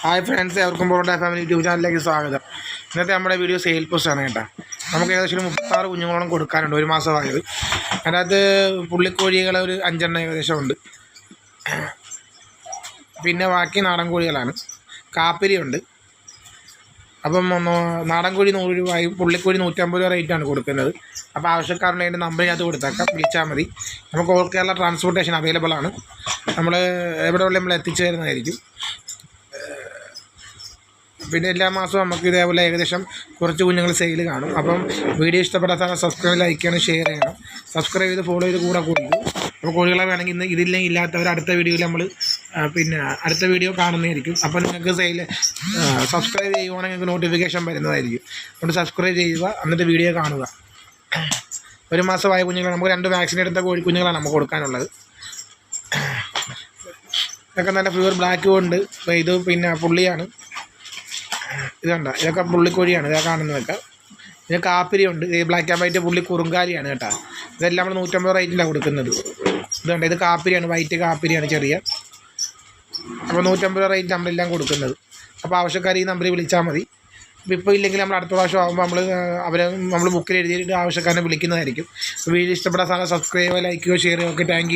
Hi friends എവർക്കും പോകേണ്ട family YouTube ചാനലിലേക്ക് സ്വാഗതം. ഇന്നത്തെ നമ്മുടെ വീഡിയോ സെയിൽ പോസ്റ്റ് ആണ് കേട്ടോ. നമുക്ക് ഏകദേശം ഒരു മുപ്പത്താറ് കുഞ്ഞുങ്ങളോളം കൊടുക്കാനുണ്ട് ഒരു മാസമായത് അതിനകത്ത് പുള്ളിക്കോഴികളെ ഒരു അഞ്ചെണ്ണം ഏകദേശം ഉണ്ട്. പിന്നെ ബാക്കി നാടൻ കോഴികളാണ്. കാപ്പിരിയുണ്ട്. അപ്പം നാടൻ കോഴി നൂറ് രൂപയും പുള്ളിക്കോഴി നൂറ്റമ്പത് രൂപ റേറ്റാണ് കൊടുക്കുന്നത്. അപ്പോൾ ആവശ്യക്കാരുടെ അതിന്റെ നമ്പറിനകത്ത് കൊടുത്തേക്കാം വിളിച്ചാൽ മതി. നമുക്ക് ഓൾ കേരള ട്രാൻസ്പോർട്ടേഷൻ അവൈലബിൾ ആണ്. നമ്മൾ എവിടെ ഉള്ള നമ്മൾ എത്തിച്ചു തരുന്നതായിരിക്കും പിന്നെ എല്ലാ മാസവും നമുക്ക് ഇതേപോലെ ഏകദേശം കുറച്ച് കുഞ്ഞുങ്ങൾ സെയിൽ കാണും. അപ്പം വീഡിയോ ഇഷ്ടപ്പെടാത്ത സബ്സ്ക്രൈബ് ലൈക്ക് ചെയ്യണം ഷെയർ ചെയ്യണം. സബ്സ്ക്രൈബ് ചെയ്ത് ഫോളോ ചെയ്ത് കൂടെ കൊടുക്കും അപ്പോൾ കോഴികളെ വേണമെങ്കിൽ ഇന്ന് ഇതില്ലെങ്കിൽ ഇല്ലാത്തവർ അടുത്ത വീഡിയോയിൽ നമ്മൾ പിന്നെ അടുത്ത വീഡിയോ കാണുന്നതായിരിക്കും. അപ്പോൾ നിങ്ങൾക്ക് സെയിൽ സബ്സ്ക്രൈബ് ചെയ്യുവാണെങ്കിൽ നിങ്ങൾക്ക് നോട്ടിഫിക്കേഷൻ വരുന്നതായിരിക്കും. അതുകൊണ്ട് സബ്സ്ക്രൈബ് ചെയ്യുക എന്നിട്ട് വീഡിയോ കാണുക. ഒരു മാസമായ കുഞ്ഞുങ്ങൾ നമുക്ക് രണ്ട് വാക്സിൻ എടുത്ത കോഴി കുഞ്ഞുങ്ങളാണ് നമുക്ക് കൊടുക്കാനുള്ളത്. ഇതൊക്കെ നല്ല പ്യൂർ ബ്ലാക്കും ഉണ്ട്. ഇത് പിന്നെ പുള്ളിയാണ്. ഇത് ഇതൊക്കെ പുള്ളിക്കോഴിയാണ് ഇതൊക്കെ കാണുന്നതൊക്കെ ഇത് കാപ്പിരിയുണ്ട്. ഈ ബ്ലാക്ക് ആൻഡ് വൈറ്റ് പുള്ളി കുറുങ്കാലിയാണ് കേട്ടോ. ഇതെല്ലാം നമ്മൾ നൂറ്റമ്പത് റേറ്റിലാണ് കൊടുക്കുന്നത്. ഇത് കണ്ട ഇത് കാപ്പിരിയാണ് വൈറ്റ് കാപ്പിരിയാണ് ചെറിയ. അപ്പോൾ നൂറ്റമ്പത് റേറ്റ് നമ്മളെല്ലാം കൊടുക്കുന്നത്. അപ്പോൾ ആവശ്യക്കാർ ഈ നമ്പറിൽ വിളിച്ചാൽ മതി. അപ്പോൾ ഇപ്പോൾ ഇല്ലെങ്കിൽ നമ്മൾ അടുത്ത പ്രാവശ്യം ആകുമ്പോൾ നമ്മൾ അവരെ നമ്മൾ ബുക്കിൽ എഴുതിയിട്ട് ആവശ്യക്കാരനെ വിളിക്കുന്നതായിരിക്കും. വീഡിയോ ഇഷ്ടപ്പെട്ട സാധനം സബ്സ്ക്രൈബ് ലൈക്ക് ചെയ്യുക ഷെയർ ചെയ്യുക. Okay thank